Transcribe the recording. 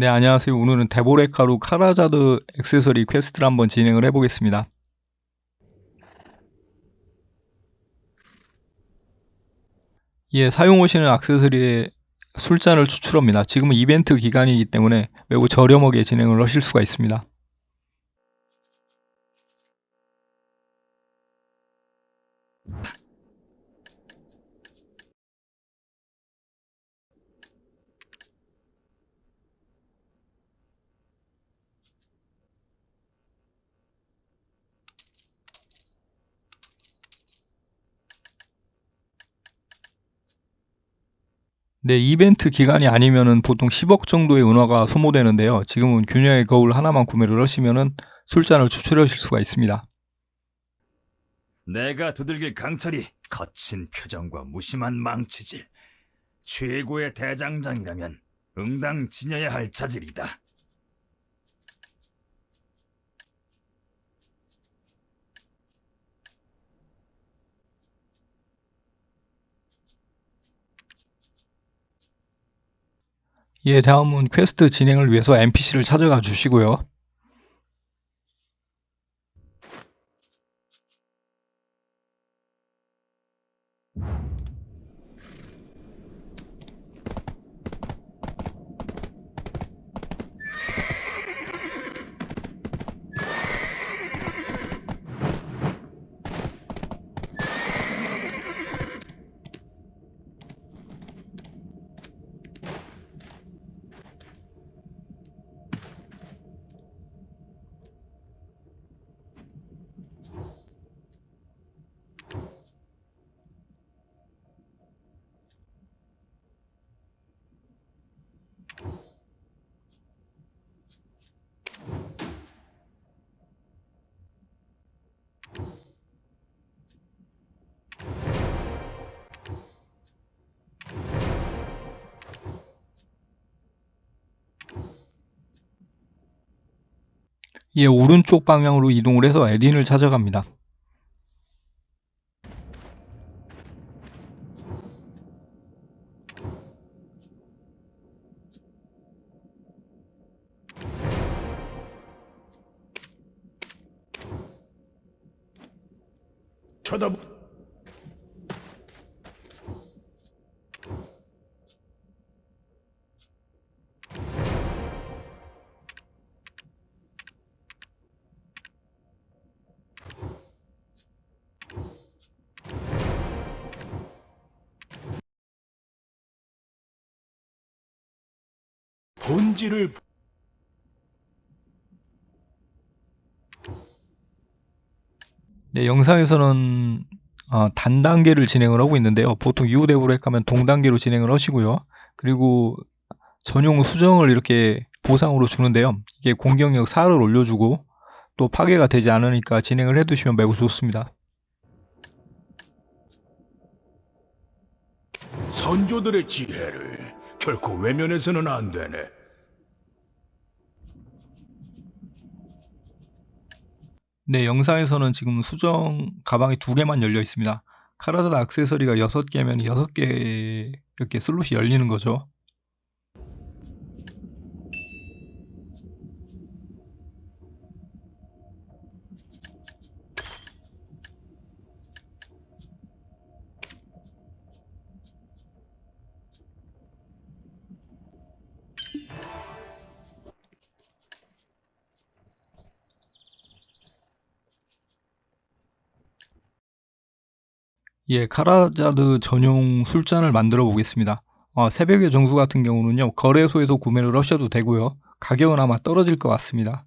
네, 안녕하세요. 오늘은 데보레카루 카라자드 액세서리 퀘스트를 한번 진행을 해보겠습니다. 예, 사용하시는 액세서리에 술잔을 추출합니다. 지금은 이벤트 기간이기 때문에 매우 저렴하게 진행을 하실 수가 있습니다. 네, 이벤트 기간이 아니면은 보통 10억 정도의 은화가 소모되는데요. 지금은 균형의 거울 하나만 구매를 하시면은 술잔을 추출하실 수가 있습니다. 내가 두들길 강철이 거친 표정과 무심한 망치질. 최고의 대장장이라면 응당 지녀야 할 자질이다. 예, 다음은 퀘스트 진행을 위해서 NPC를 찾아가 주시고요. 예, 오른쪽 방향으로 이동을 해서 에딘을 찾아갑니다. 쳐다 본질을 네, 영상에서는 어, 단 단계를 진행을 하고 있는데요. 보통 유데브렉 하면 동 단계로 진행을 하시고요. 그리고 전용 수정을 이렇게 보상으로 주는데요. 이게 공격력 4를 올려주고 또 파괴가 되지 않으니까 진행을 해두시면 매우 좋습니다. 선조들의 지혜를 결코 외면해서는 안 되네. 네, 영상에서는 지금 수정 가방이 두 개만 열려 있습니다. 카라다 액세서리가 여섯 개면 여섯 개 이렇게 슬롯이 열리는 거죠. 예, 카라자드 전용 술잔을 만들어 보겠습니다. 어, 새벽의 정수 같은 경우는요, 거래소에서 구매를 하셔도 되고요. 가격은 아마 떨어질 것 같습니다.